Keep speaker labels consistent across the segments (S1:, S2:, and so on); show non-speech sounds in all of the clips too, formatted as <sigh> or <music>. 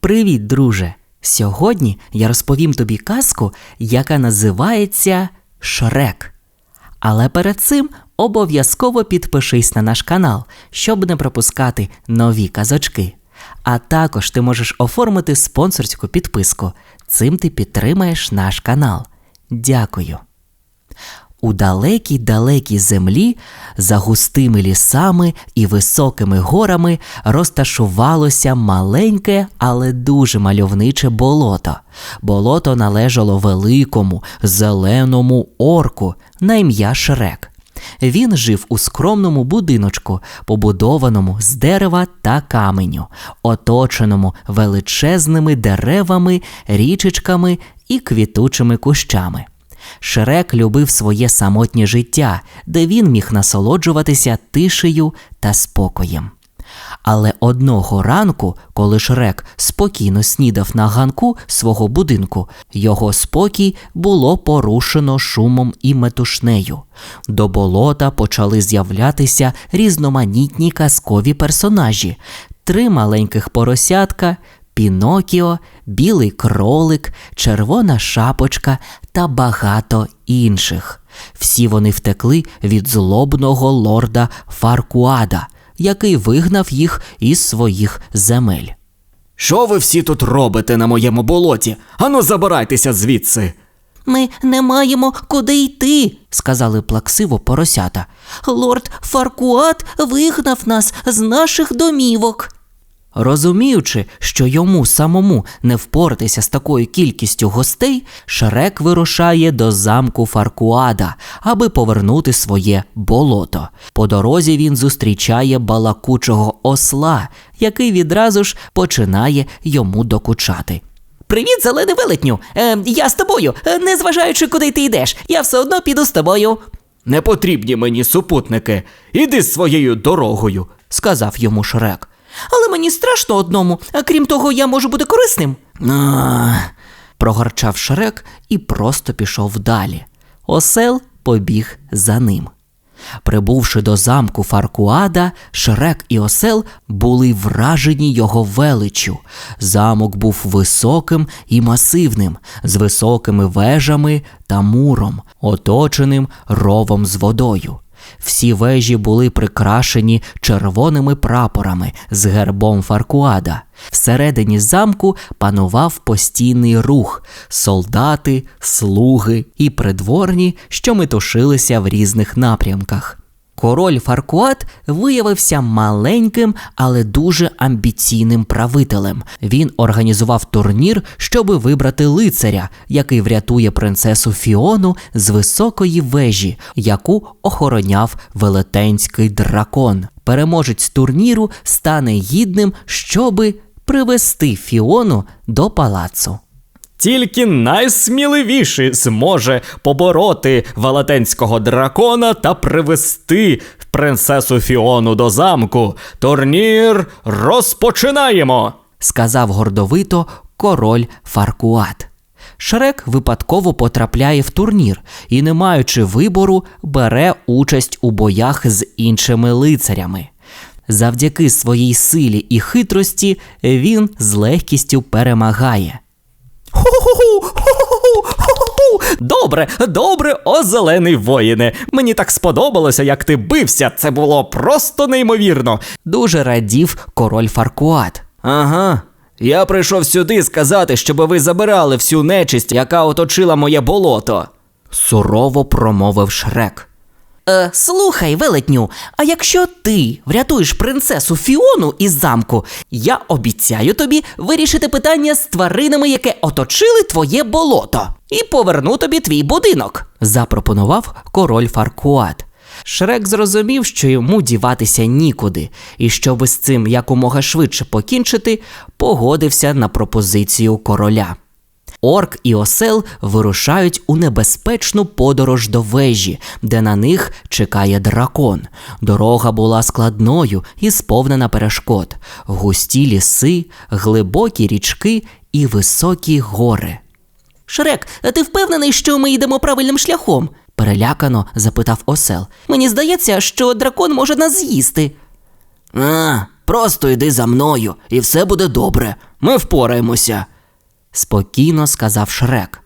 S1: Привіт, друже! Сьогодні я розповім тобі казку, яка називається Шрек. Але перед цим обов'язково підпишись на наш канал, щоб не пропускати нові казочки. А також ти можеш оформити спонсорську підписку. Цим ти підтримаєш наш канал. Дякую. У далекій далекій землі, за густими лісами і високими горами, розташувалося маленьке, але дуже мальовниче болото. Болото належало великому, зеленому орку на ім'я Шрек. Він жив у скромному будиночку, побудованому з дерева та каменю, оточеному величезними деревами, річечками і квітучими кущами. Шрек любив своє самотнє життя, де він міг насолоджуватися тишею та спокоєм. Але одного ранку, коли Шрек спокійно снідав на ганку свого будинку, його спокій було порушено шумом і метушнею. До болота почали з'являтися різноманітні казкові персонажі: три маленьких поросятка, Пінокіо, білий кролик, червона шапочка та багато інших. Всі вони втекли від злобного лорда Фаркуада, який вигнав їх із своїх земель.
S2: Що ви всі тут робите на моєму болоті? Ану, забирайтеся звідси.
S1: Ми не маємо куди йти, сказали плаксиво поросята. Лорд Фаркуат вигнав нас з наших домівок. Розуміючи, що йому самому не впоратися з такою кількістю гостей, Шрек вирушає до замку Фаркуада, аби повернути своє болото. По дорозі він зустрічає балакучого осла, який відразу ж починає йому докучати. Привіт, зелений велетню! Е, я з тобою, е, незважаючи, куди ти йдеш, я все одно піду з тобою,
S2: Не потрібні мені супутники. Іди своєю дорогою.
S1: сказав йому Шрек. Але мені страшно одному, а крім того, я можу бути корисним. А, прогорчав Шрек і просто пішов далі. Осел побіг за ним. Прибувши до замку Фаркуада, Шрек і осел були вражені його величчю. Замок був високим і масивним, з високими вежами та муром, оточеним ровом з водою. Всі вежі були прикрашені червоними прапорами з гербом Фаркуада. Всередині замку панував постійний рух солдати, слуги і придворні, що метушилися в різних напрямках. Король Фаркуат виявився маленьким, але дуже амбіційним правителем. Він організував турнір, щоби вибрати лицаря, який врятує принцесу Фіону з високої вежі, яку охороняв велетенський дракон. Переможець турніру стане гідним, щоби привести Фіону до палацу.
S2: Тільки найсміливіший зможе побороти велетенського дракона та привести принцесу Фіону до замку. Турнір розпочинаємо.
S1: сказав гордовито король Фаркуат. Шрек випадково потрапляє в турнір і, не маючи вибору, бере участь у боях з іншими лицарями. Завдяки своїй силі і хитрості він з легкістю перемагає.
S2: Добре, добре, о зелений воїне. Мені так сподобалося, як ти бився. Це було просто неймовірно.
S1: Дуже радів король Фаркуат.
S2: Ага. Я прийшов сюди сказати, щоб ви забирали всю нечисть, яка оточила моє болото.
S1: Сурово промовив Шрек. Е, слухай, велетню, а якщо ти врятуєш принцесу Фіону із замку, я обіцяю тобі вирішити питання з тваринами, яке оточили твоє болото, і поверну тобі твій будинок, запропонував король Фаркуат. Шрек зрозумів, що йому діватися нікуди, і щоби з цим якомога швидше покінчити, погодився на пропозицію короля. Орк і осел вирушають у небезпечну подорож до вежі, де на них чекає дракон. Дорога була складною і сповнена перешкод: густі ліси, глибокі річки і високі гори. Шрек, ти впевнений, що ми йдемо правильним шляхом? перелякано запитав осел. Мені здається, що дракон може нас з'їсти. А, просто йди за мною, і все буде добре,
S2: ми впораємося.
S1: Спокійно сказав Шрек.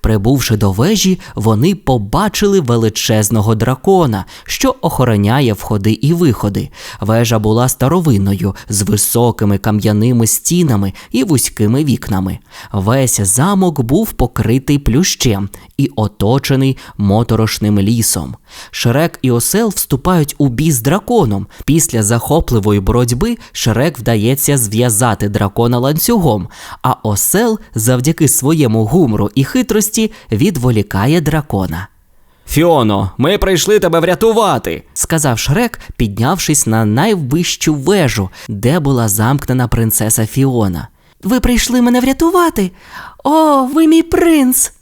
S1: Прибувши до вежі, вони побачили величезного дракона, що охороняє входи і виходи. Вежа була старовинною, з високими кам'яними стінами і вузькими вікнами. Весь замок був покритий плющем і оточений моторошним лісом. Шрек і осел вступають у бій з драконом. Після захопливої боротьби Шрек вдається зв'язати дракона ланцюгом, а осел завдяки своєму гумору і хитрості відволікає дракона.
S2: Фіоно, ми прийшли тебе врятувати.
S1: Сказав Шрек, піднявшись на найвищу вежу, де була замкнена принцеса Фіона. Ви прийшли мене врятувати? О, ви мій принц.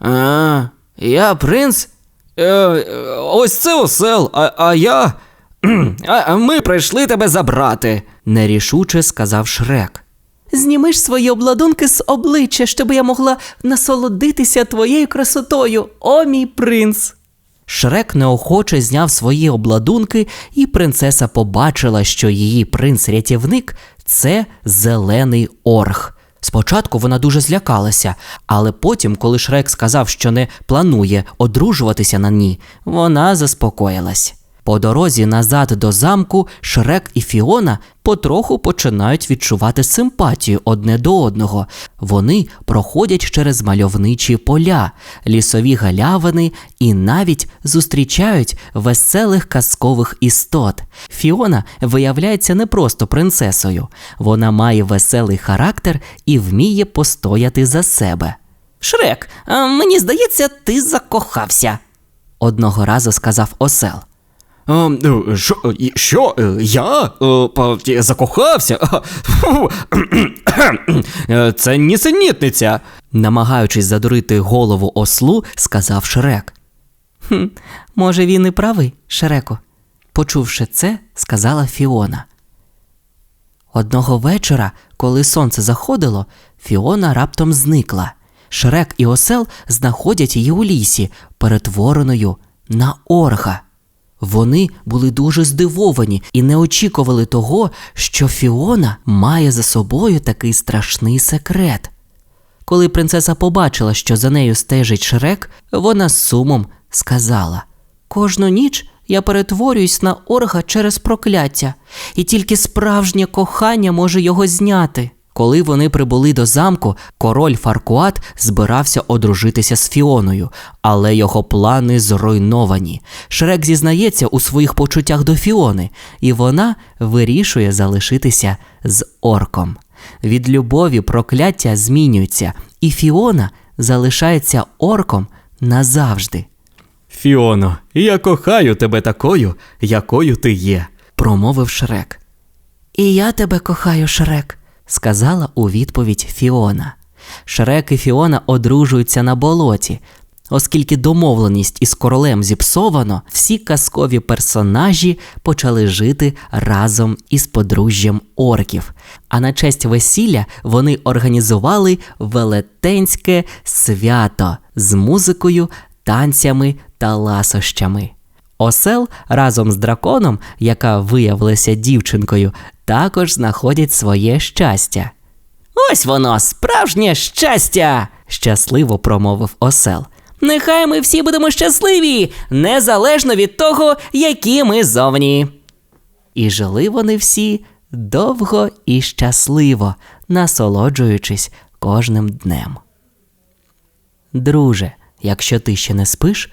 S2: А, я принц? Е, ось це осел, а, а я. <clears throat> А ми прийшли тебе забрати.
S1: нерішуче сказав Шрек. Зніми ж свої обладунки з обличчя, щоб я могла насолодитися твоєю красотою, о мій принц. Шрек неохоче зняв свої обладунки, і принцеса побачила, що її принц-рятівник це зелений орх. Спочатку вона дуже злякалася, але потім, коли Шрек сказав, що не планує одружуватися на ній, вона заспокоїлась. По дорозі назад до замку Шрек і Фіона потроху починають відчувати симпатію одне до одного. Вони проходять через мальовничі поля, лісові галявини і навіть зустрічають веселих казкових істот. Фіона виявляється не просто принцесою, вона має веселий характер і вміє постояти за себе. Шрек, а мені здається, ти закохався, одного разу сказав осел.
S2: Що, що? Я? Закохався? Це нісенітниця.
S1: Намагаючись задурити голову ослу, сказав Шрек. Хм, може, він і правий, Шреку. Почувши це, сказала Фіона. Одного вечора, коли сонце заходило, Фіона раптом зникла. Шрек і осел знаходять її у лісі, перетвореною на орга. Вони були дуже здивовані і не очікували того, що Фіона має за собою такий страшний секрет. Коли принцеса побачила, що за нею стежить Шрек, вона з сумом сказала: Кожну ніч я перетворююсь на орга через прокляття, і тільки справжнє кохання може його зняти. Коли вони прибули до замку, король Фаркуат збирався одружитися з Фіоною, але його плани зруйновані. Шрек зізнається у своїх почуттях до Фіони, і вона вирішує залишитися з орком. Від любові прокляття змінюється, і Фіона залишається орком назавжди,
S2: Фіоно, я кохаю тебе такою, якою ти є.
S1: промовив Шрек. І я тебе кохаю, Шрек, сказала у відповідь Фіона. Шрек і Фіона одружуються на болоті. Оскільки домовленість із королем зіпсовано, всі казкові персонажі почали жити разом із подружжям орків. А на честь весілля вони організували велетенське свято з музикою, танцями та ласощами. Осел разом з драконом, яка виявилася дівчинкою, також знаходять своє щастя. Ось воно, справжнє щастя! щасливо промовив осел. Нехай ми всі будемо щасливі, незалежно від того, які ми зовні. І жили вони всі довго і щасливо, насолоджуючись кожним днем. Друже, якщо ти ще не спиш,